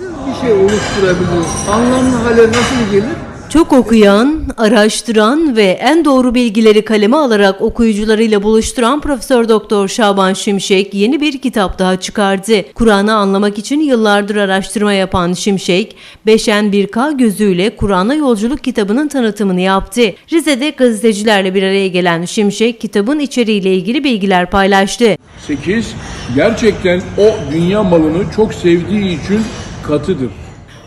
bir şey oluşturabilir? Anlamlı hale nasıl gelir? Çok okuyan, araştıran ve en doğru bilgileri kaleme alarak okuyucularıyla buluşturan Profesör Doktor Şaban Şimşek yeni bir kitap daha çıkardı. Kur'an'ı anlamak için yıllardır araştırma yapan Şimşek, Beşen 1K gözüyle Kur'an'a yolculuk kitabının tanıtımını yaptı. Rize'de gazetecilerle bir araya gelen Şimşek, kitabın içeriğiyle ilgili bilgiler paylaştı. 8. Gerçekten o dünya malını çok sevdiği için katıdır.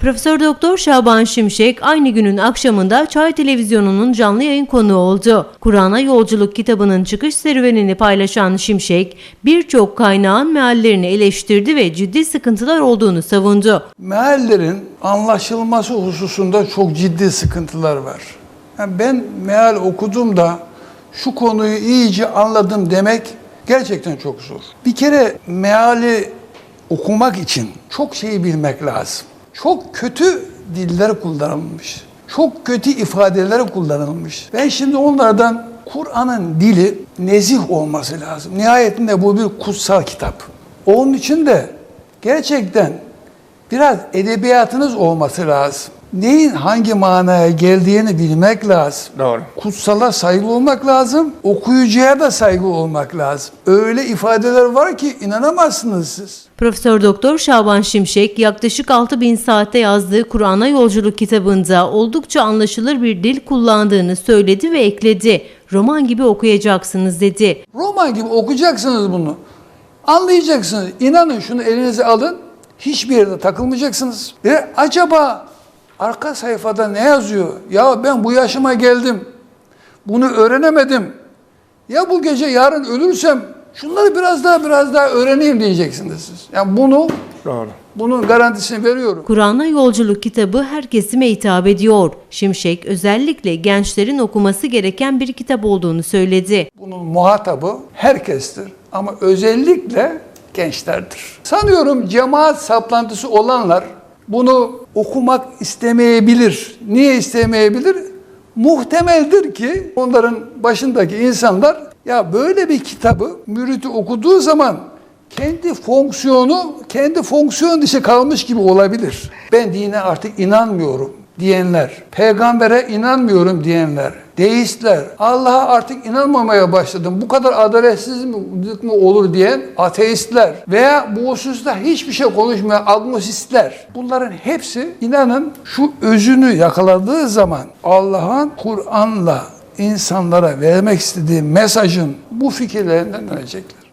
Profesör Doktor Şaban Şimşek aynı günün akşamında Çay Televizyonu'nun canlı yayın konuğu oldu. Kur'an'a Yolculuk kitabının çıkış serüvenini paylaşan Şimşek, birçok kaynağın meallerini eleştirdi ve ciddi sıkıntılar olduğunu savundu. Meallerin anlaşılması hususunda çok ciddi sıkıntılar var. Yani ben meal okuduğumda şu konuyu iyice anladım demek gerçekten çok zor. Bir kere meali okumak için çok şeyi bilmek lazım. Çok kötü diller kullanılmış. Çok kötü ifadeler kullanılmış. Ben şimdi onlardan Kur'an'ın dili nezih olması lazım. Nihayetinde bu bir kutsal kitap. Onun için de gerçekten biraz edebiyatınız olması lazım. Neyin hangi manaya geldiğini bilmek lazım. Doğru. Kutsala saygı olmak lazım, okuyucuya da saygı olmak lazım. Öyle ifadeler var ki inanamazsınız siz. Profesör Doktor Şaban Şimşek yaklaşık 6000 saatte yazdığı Kur'an'a Yolculuk kitabında oldukça anlaşılır bir dil kullandığını söyledi ve ekledi. Roman gibi okuyacaksınız dedi. Roman gibi okuyacaksınız bunu. Anlayacaksınız. İnanın şunu elinize alın. Hiçbir yerde takılmayacaksınız. Ve acaba arka sayfada ne yazıyor? Ya ben bu yaşıma geldim. Bunu öğrenemedim. Ya bu gece yarın ölürsem şunları biraz daha biraz daha öğreneyim diyeceksiniz siz. Yani bunu Doğru. bunun garantisini veriyorum. Kur'an'a Yolculuk kitabı her kesime hitap ediyor. Şimşek özellikle gençlerin okuması gereken bir kitap olduğunu söyledi. Bunun muhatabı herkestir ama özellikle gençlerdir. Sanıyorum cemaat saplantısı olanlar bunu okumak istemeyebilir. Niye istemeyebilir? Muhtemeldir ki onların başındaki insanlar ya böyle bir kitabı müriti okuduğu zaman kendi fonksiyonu, kendi fonksiyon dışı kalmış gibi olabilir. Ben dine artık inanmıyorum diyenler, peygambere inanmıyorum diyenler, deistler, Allah'a artık inanmamaya başladım. Bu kadar adaletsizlik mi olur diyen ateistler veya bu hususta hiçbir şey konuşmayan agnosistler. Bunların hepsi inanın şu özünü yakaladığı zaman Allah'ın Kur'an'la insanlara vermek istediği mesajın bu fikirlerinden dönecekler.